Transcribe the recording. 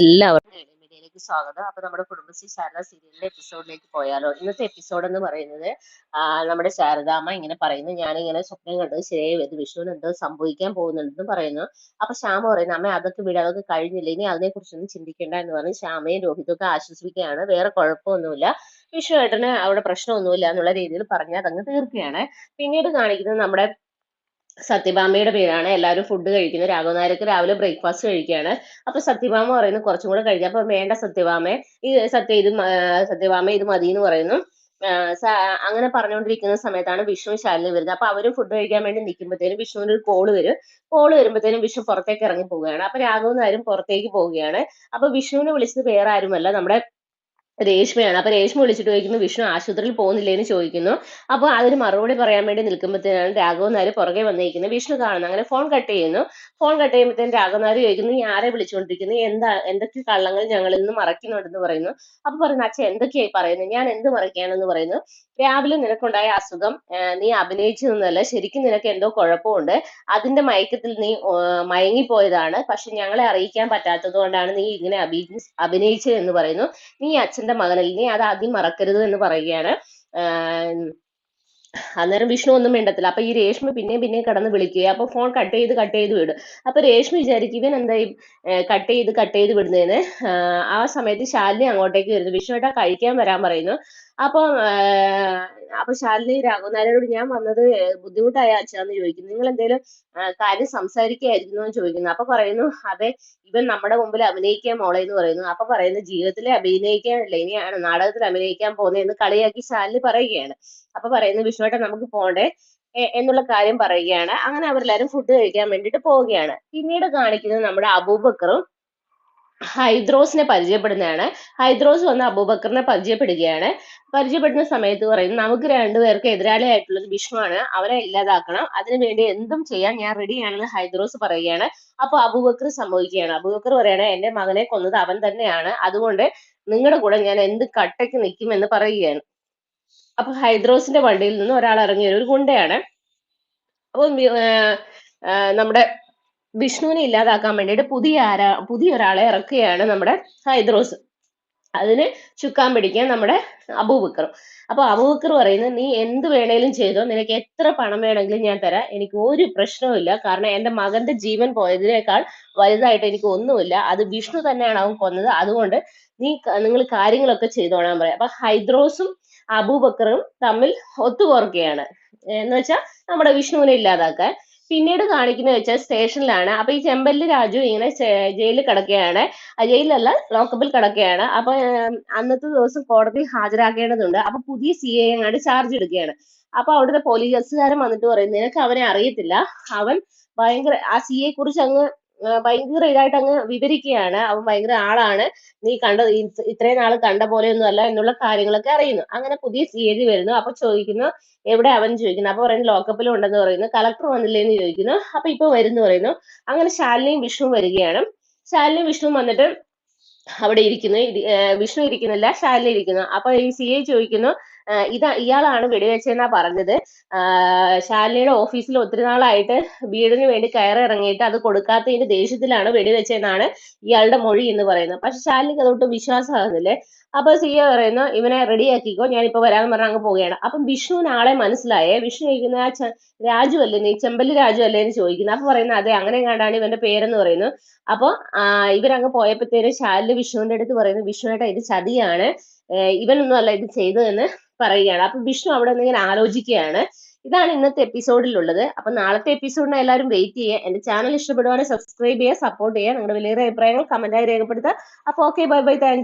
എല്ലാവർക്കും സ്വാഗതം. അപ്പൊ നമ്മുടെ കുടുംബശ്രീ ശാരദ സീരിയലിന്റെ എപ്പിസോഡിലേക്ക് പോയാലോ. ഇന്നത്തെ എപ്പിസോഡ് എന്ന് പറയുന്നത് നമ്മുടെ ശാരദാമ്മ ഇങ്ങനെ പറയുന്നു ഞാനിങ്ങനെ സ്വപ്നം കണ്ടത് ശരിയായി വരും വിഷുവിന് എന്തോ സംഭവിക്കാൻ പോകുന്നുണ്ടെന്ന് പറയുന്നു. അപ്പൊ ശ്യാമ പറയുന്നു അമ്മ അതൊക്കെ വിട അതൊക്കെ കഴിഞ്ഞില്ല? ഇനി അതിനെ കുറിച്ചൊന്നും ചിന്തിക്കേണ്ട എന്ന് പറഞ്ഞ് ശ്യാമയും രോഹിതും ഒക്കെ ആശ്വസിപ്പിക്കുകയാണ്. വേറെ കുഴപ്പമൊന്നുമില്ല. വിഷു ഏട്ടന് അവിടെ പ്രശ്നമൊന്നുമില്ല എന്നുള്ള രീതിയിൽ പറഞ്ഞ് അതങ്ങ് തീർക്കുകയാണ്. പിന്നീട് കാണിക്കുന്നത് നമ്മുടെ സത്യഭാമയുടെ പേരാണ്. എല്ലാവരും ഫുഡ് കഴിക്കുന്നത് രാഘവ നായർക്ക് രാവിലെ ബ്രേക്ക്ഫാസ്റ്റ് കഴിക്കുകയാണ്. അപ്പൊ സത്യഭാമ പറയുന്നു കുറച്ചും കൂടെ കഴിക്കാം അപ്പൊ വേണ്ട സത്യഭാമ ഈ സത്യ ഇത് സത്യഭാമ ഇത് മതി എന്ന് പറയുന്നു. അങ്ങനെ പറഞ്ഞുകൊണ്ടിരിക്കുന്ന സമയത്താണ് വിഷ്ണു ശാലിനി വരുന്നത്. അപ്പൊ അവരും ഫുഡ് കഴിക്കാൻ വേണ്ടി നിൽക്കുമ്പോഴത്തേനും വിഷ്ണുവിന് ഒരു കോൾ വരും. കോൾ വരുമ്പോഴത്തേനും വിഷ്ണു പുറത്തേക്ക് ഇറങ്ങി പോവുകയാണ്. അപ്പൊ രാഘവൻ നായരും പുറത്തേക്ക് പോവുകയാണ്. അപ്പൊ വിഷ്ണുവിനെ വിളിച്ചത് വേറെ ആരുമല്ല. നമ്മുടെ രേഷ്മയാണ്. അപ്പൊ രേഷ്മ വിളിച്ചിട്ട് ചോദിക്കുന്നു വിഷ്ണു ആശുപത്രിയിൽ പോകുന്നില്ലേന്ന് ചോദിക്കുന്നു. അപ്പൊ അതിന് മറുപടി പറയാൻ വേണ്ടി നിൽക്കുമ്പോഴത്തേനാണ് രാഘവൻ നായർ പുറകെ വന്നിരിക്കുന്നത്. വിഷ്ണു കാണുന്നു. അങ്ങനെ ഫോൺ കട്ട് ചെയ്യുന്നു. ഫോൺ കട്ട് ചെയ്യുമ്പോഴത്തേനും രാഘവൻ നായർ ചോദിക്കുന്നു നീ ആരെ വിളിച്ചുകൊണ്ടിരിക്കുന്നു എന്താ എന്തൊക്കെ കള്ളങ്ങൾ ഞങ്ങൾ ഇന്ന് മറയ്ക്കുന്നുണ്ടെന്ന് പറയുന്നു? അപ്പൊ പറയുന്നു അച്ഛൻ എന്തൊക്കെയായി പറയുന്നു? ഞാൻ എന്ത് മറയ്ക്കുകയാണെന്ന് പറയുന്നു? രാവിലെ നിനക്കുണ്ടായ അസുഖം നീ അഭിനയിച്ചതൊന്നുമല്ല ശരിക്കും നിനക്ക് എന്തോ കുഴപ്പമുണ്ട്. അതിന്റെ മയക്കത്തിൽ നീ മയങ്ങിപ്പോയതാണ്. പക്ഷെ ഞങ്ങളെ അറിയിക്കാൻ പറ്റാത്തത് കൊണ്ടാണ് നീ ഇങ്ങനെ അഭി അഭിനയിച്ചത് എന്ന് പറയുന്നു. നീ അച്ഛന്റെ മകനല്ലേ നീ അത് ആദ്യം മറക്കരുത് എന്ന് പറയുകയാണ്. അന്നേരം വിഷ്ണു ഒന്നും വേണ്ടത്തില്ല അപ്പൊ ഈ രേഷ്മ പിന്നെയും പിന്നെയും കടന്ന് വിളിക്കുക അപ്പൊ ഫോൺ കട്ട് ചെയ്ത് കട്ട് ചെയ്ത് വിടും. അപ്പൊ രേഷ്മ വിചാരിക്കും ഇവൻ എന്തായി കട്ട് ചെയ്ത് കട്ട് ചെയ്ത് വിടുന്നതിന് ആ സമയത്ത് ശാലിനി അങ്ങോട്ടേക്ക് വരുന്നു. വിഷ്ണു ഏട്ടാ കഴിക്കാൻ വരാൻ പറയുന്നു. അപ്പൊ അപ്പൊ ശാലിനി രാഘവനാരോട് ഞാൻ വന്നത് ബുദ്ധിമുട്ടായ അച്ഛാന്ന് ചോദിക്കുന്നു. നിങ്ങൾ എന്തേലും ആഹ് കാര്യം സംസാരിക്കുകയായിരുന്നു എന്ന് ചോദിക്കുന്നു. അപ്പൊ പറയുന്നു അതെ ഇവൻ നമ്മുടെ മുമ്പിൽ അഭിനയിക്കാൻ മോളെ എന്ന് പറയുന്നു. അപ്പൊ പറയുന്നു ജീവിതത്തിൽ അഭിനയിക്കാനല്ല? ഇനിയാണ് നാടകത്തിൽ അഭിനയിക്കാൻ പോകുന്നതെന്ന് കളിയാക്കി ശാലിനി പറയുകയാണ്. അപ്പൊ പറയുന്നു വിഷ്ണുവേട്ടൻ നമുക്ക് പോണ്ടേ? എന്നുള്ള കാര്യം പറയുകയാണ്. അങ്ങനെ അവരെല്ലാരും ഫുഡ് കഴിക്കാൻ വേണ്ടിട്ട് പോവുകയാണ്. പിന്നീട് കാണിക്കുന്നത് നമ്മുടെ അബൂബക്കറും ഹൈദ്രോസിനെ പരിചയപ്പെടുന്നതാണ്. ഹൈദ്രോസ് വന്ന് അബൂബക്കറിനെ പരിചയപ്പെടുകയാണ്. പരിചയപ്പെടുന്ന സമയത്ത് പറയും നമുക്ക് രണ്ടുപേർക്ക് ഒരു വിഷ്ണുവാണ് അവരെ ഇല്ലാതാക്കണം. അതിനുവേണ്ടി എന്തും ചെയ്യാൻ ഞാൻ റെഡിയാണെന്ന് ഹൈദ്രോസ് പറയുകയാണ്. അപ്പൊ അബൂബക്കർ സംഭവിക്കുകയാണ്. അബൂബക്കർ പറയാണ് എന്റെ മകനെ കൊന്നത് അവൻ തന്നെയാണ്. അതുകൊണ്ട് നിങ്ങളുടെ കൂടെ ഞാൻ എന്ത് കട്ടയ്ക്ക് നിൽക്കും എന്ന് പറയുകയാണ്. അപ്പൊ ഹൈദ്രോസിന്റെ വണ്ടിയിൽ നിന്ന് ഒരാൾ ഇറങ്ങിയ ഒരു ഗുണ്ടയാണ്. അപ്പൊ നമ്മുടെ വിഷ്ണുവിനെ ഇല്ലാതാക്കാൻ വേണ്ടിയിട്ട് പുതിയ ആരാ പുതിയ ഒരാളെ ഇറക്കുകയാണ് നമ്മുടെ ഹൈദ്രോസ്. അതിന് ചുക്കാൻ പിടിക്കാൻ നമ്മുടെ അബൂബക്കറും അപ്പൊ അബൂബക്കർ പറയുന്നത് നീ എന്ത് വേണേലും ചെയ്തോ നിനക്ക് എത്ര പണം വേണമെങ്കിലും ഞാൻ തരാം. എനിക്ക് ഒരു പ്രശ്നവുമില്ല കാരണം എന്റെ മകന്റെ ജീവൻ പോയതിനേക്കാൾ വലുതായിട്ട് എനിക്ക് ഒന്നുമില്ല. അത് വിഷ്ണു തന്നെയാണ് അവൻ കൊന്നത്. അതുകൊണ്ട് നീ നിങ്ങൾ കാര്യങ്ങളൊക്കെ ചെയ്തോണാൻ പറയാം. അപ്പൊ ഹൈദ്രോസും അബൂബക്കറും തമ്മിൽ ഒത്തുകോർക്കുകയാണ് എന്ന് വെച്ചാൽ നമ്മുടെ വിഷ്ണുവിനെ ഇല്ലാതാക്കാൻ. പിന്നീട് കാണിക്കുന്നത് വെച്ചാൽ സ്റ്റേഷനിലാണ്. അപ്പൊ ഈ ചെമ്പല്ലി രാജു ഇങ്ങനെ ജയിലിൽ കിടക്കുകയാണ്. ജയിലല്ല ലോക്കപ്പിൽ കിടക്കുകയാണ്. അപ്പൊ അന്നത്തെ ദിവസം കോടതിയിൽ ഹാജരാക്കേണ്ടതുണ്ട് അപ്പൊ പുതിയ സി അങ്ങാണ്ട് ചാർജ് എടുക്കുകയാണ് അപ്പൊ അവിടുത്തെ പോലീസുകാരൻ വന്നിട്ട് പറയും നിനക്ക് അവനെ അറിയത്തില്ല. അവൻ ഭയങ്കര ആ സി എ കുറിച്ച് അങ്ങ് ഭയങ്കര ഇതായിട്ട് അങ്ങ് വിവരിക്കുകയാണ്. അവൻ ഭയങ്കര ആളാണ്. നീ കണ്ട ഇത്രയും നാൾ കണ്ട പോലെയൊന്നും അല്ല എന്നുള്ള കാര്യങ്ങളൊക്കെ അറിയുന്നു. അങ്ങനെ പുതിയ സി വരുന്നു. അപ്പൊ ചോദിക്കുന്നു എവിടെ അവൻ ചോദിക്കുന്നു. അപ്പൊ പറയുന്നു ലോക്കപ്പിലും ഉണ്ടെന്ന് പറയുന്നു. കളക്ടർ വന്നില്ലേന്ന് ചോദിക്കുന്നു. അപ്പൊ ഇപ്പൊ വരുന്നു പറയുന്നു. അങ്ങനെ ശാലിനിയും വിഷ്ണുവും വരികയാണ്. ശാലിനിയും വിഷ്ണുവും വന്നിട്ട് അവിടെ ഇരിക്കുന്നു. വിഷ്ണു ഇരിക്കുന്നില്ല ശാലിനി ഇരിക്കുന്നു. അപ്പൊ ഈ സി ഐ ചോദിക്കുന്നു ഇതാ ഇയാളാണ് വെടിവെച്ചതെന്നാ പറഞ്ഞത്. ശാലിനിയുടെ ഓഫീസിൽ ഒത്തിരി നാളായിട്ട് വീടിന് വേണ്ടി കയറി ഇറങ്ങിയിട്ട് അത് കൊടുക്കാത്തതിന്റെ ദേഷ്യത്തിലാണ് വെടിവെച്ചതെന്നാണ് ഇയാളുടെ മൊഴി എന്ന് പറയുന്നത്. പക്ഷെ ശാലിനിക്ക് അതൊട്ടും വിശ്വാസമാകുന്നില്ലേ? അപ്പൊ സി എ പറയുന്നു ഇവനെ റെഡി ആക്കിക്കോ ഞാനിപ്പോ വരാന്ന് പറഞ്ഞ് അങ്ങ് പോവുകയാണ്. അപ്പം വിഷ്ണുവിന് ആളെ മനസ്സിലായേ വിഷ്ണു ചോദിക്കുന്ന ആ രാജു അല്ലേ നീ ചെമ്പല്ലി രാജു അല്ലേ എന്ന് ചോദിക്കുന്നു. അപ്പൊ പറയുന്നത് അതെ അങ്ങനെ കണ്ടാണ് ഇവന്റെ പേരെന്ന് പറയുന്നു. അപ്പൊ ഇവരങ്ങ് പോയപ്പോഴത്തേനും ശാലിനി വിഷ്ണുവിന്റെ അടുത്ത് പറയുന്നു വിഷ്ണുവേട്ടാ ഇത് ചതിയാണ്. ഇവനൊന്നും അല്ല ഇത് ചെയ്തതെന്ന് പറയുകയാണ്. അപ്പൊ വിഷ്ണു അവിടെ നിന്ന് ഇങ്ങനെ ആലോചിക്കുകയാണ്. ഇതാണ് ഇന്നത്തെ എപ്പിസോഡിലുള്ളത്. അപ്പൊ നാളത്തെ എപ്പിസോഡിന് എല്ലാവരും വെയിറ്റ് ചെയ്യുക. എന്റെ ചാനൽ ഇഷ്ടപ്പെടുവാണെങ്കിൽ സബ്സ്ക്രൈബ് ചെയ്യുക സപ്പോർട്ട് ചെയ്യുക. നിങ്ങളുടെ വലിയ അഭിപ്രായങ്ങൾ കമന്റായി രേഖപ്പെടുത്തുക. അപ്പൊ ഓക്കെ ബൈ ബൈ താങ്ക്